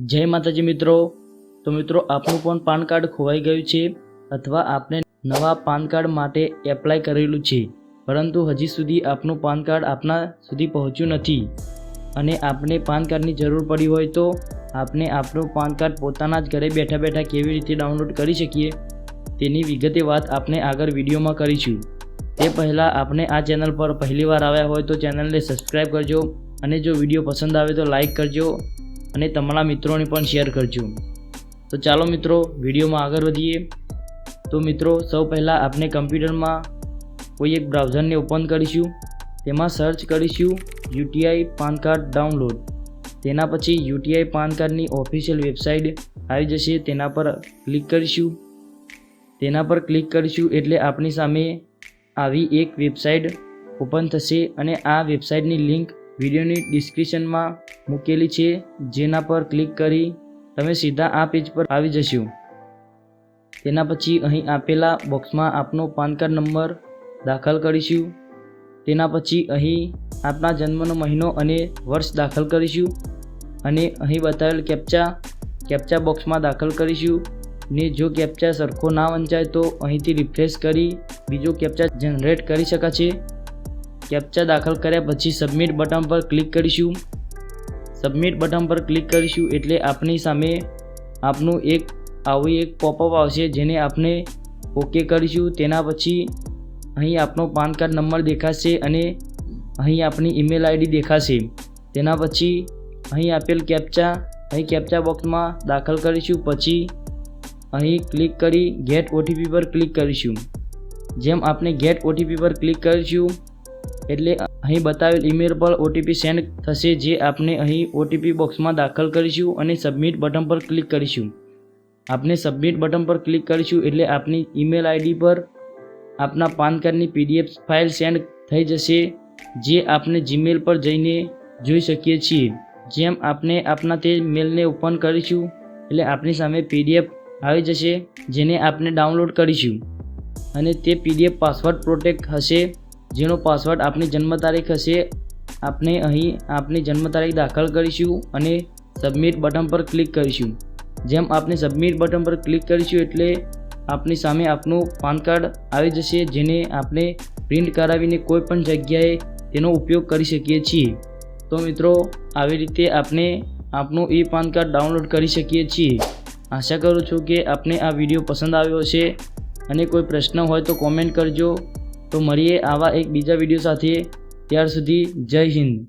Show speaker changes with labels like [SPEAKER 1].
[SPEAKER 1] જય માતાજી મિત્રો. તો મિત્રો, આપનું પણ પાન કાર્ડ ખોવાઈ ગયું છે અથવા આપને નવા પાન કાર્ડ માટે એપ્લાય કરેલું છે. પરંતુ હજી સુધી આપનું પાન કાર્ડ આપના સુધી પહોંચ્યું નથી. અને આપને પાન કાર્ડની જરૂર પડી હોય તો આપને આપણું પાન કાર્ડ પોતાના જ ઘરે બેઠા બેઠા કેવી રીતે ડાઉનલોડ કરી શકીએ તેની વિગતે વાત આપણે આગળ વિડીયોમાં કરીશું. તે પહેલાં આપણે આ ચેનલ પર પહેલીવાર આવ્યા હોય તો ચેનલને સબસ્ક્રાઈબ કરજો અને જો વીડિયો પસંદ આવે તો લાઈક કરજો. અને તમારા મિત્રોને પણ શેર કરજો. તો ચાલો મિત્રો, વિડીયોમાં આગળ વધીએ. તો મિત્રો, સૌ પહેલાં આપણે કમ્પ્યુટરમાં કોઈ એક બ્રાઉઝરને ઓપન કરીશું. તેમાં સર્ચ કરીશું યુટીઆઈ પાન કાર્ડ ડાઉનલોડ. તેના પછી યુટીઆઈ પાન કાર્ડની ઓફિશિયલ વેબસાઇટ આવી જશે. તેના પર ક્લિક કરીશું. તેના પર ક્લિક કરીશું એટલે આપણી સામે આવી એક વેબસાઇટ ઓપન થશે અને આ વેબસાઇટની લિંક વિડીયોની ડિસ્ક્રિપ્શનમાં મૂકેલી છે, જેના પર ક્લિક કરી તમે સીધા આ પેજ પર આવી જશો. તેના પછી અહીં આપેલા બોક્સમાં આપનો પાન કાર્ડ નંબર દાખલ કરીશું. તેના પછી અહીં આપના જન્મનો મહિનો અને વર્ષ દાખલ કરીશું અને અહીં બતાવેલ કેપ્ચા કેપ્ચા બોક્સમાં દાખલ કરીશું. ને જો કેપ્ચા સરખો ના વંચાય તો અહીંથી રિફ્રેશ કરી બીજો કેપ્ચા જનરેટ કરી શકાશે. કેપ્ચા દાખલ કર્યા પછી સબમિટ બટન પર ક્લિક કરીશું. સબમિટ બટન પર ક્લિક કરીશું એટલે આપણી સામે આપનું એક, આવું એક પોપઅપ આવશે જેને આપણે ઓકે કરીશું. તેના પછી અહીં આપનો પાન કાર્ડ નંબર દેખાશે અને અહીં આપણી ઈમેલ આઈડી દેખાશે. તેના પછી અહીં આપેલ કેપ્ચા અહીં કેપ્ચા બોક્સમાં દાખલ કરીશું. પછી અહીં ક્લિક કરી ગેટ ઓટીપી પર ક્લિક કરીશું. જેમ આપણે ગેટ ઓટીપી પર ક્લિક કરીશું એટલે અહીં બતાવેલ ઈમેલ પર ઓટીપી સેન્ડ થશે જે આપણે અહીં ઓટીપી બોક્સમાં દાખલ કરીશું અને સબમિટ બટન પર ક્લિક કરીશું. આપણે સબમિટ બટન પર ક્લિક કરીશું એટલે આપની ઈમેલ આઈડી પર આપના પાન કાર્ડની પીડીએફ ફાઇલ સેન્ડ થઈ જશે, જે આપણે જીમેલ પર જઈને જોઈ શકીએ છીએ. જેમ આપણે આપના તે મેલને ઓપન કરીશું, એટલે આપણી સામે પીડીએફ આવી જશે, જેને આપણે ડાઉનલોડ કરીશું. અને તે પીડીએફ પાસવર્ડ પ્રોટેક્ટ હશે. જેનો પાસવર્ડ આપની જન્મ તારીખ હશે આપણે અહીં આપની જન્મ તારીખ દાખલ કરીશું અને સબમિટ બટન પર ક્લિક કરીશું. જેમ આપણે સબમિટ બટન પર ક્લિક કરીશું એટલે આપની સામે આપનું પાન કાર્ડ આવી જશે, જેને આપણે પ્રિન્ટ કરાવીને કોઈ પણ જગ્યાએ તેનો ઉપયોગ કરી શકીએ છીએ. તો મિત્રો, આવી રીતે આપણે આપનું ઈ પાન કાર્ડ ડાઉનલોડ કરી શકીએ છીએ. આશા કરું છું કે આપને આ વીડિયો પસંદ આવ્યો હશે. અને કોઈ પ્રશ્ન હોય તો કોમેન્ટ કરજો. તો મળીએ આવા એક બીજા વીડિયો સાથે. ત્યાર સુધી જય હિન્દ.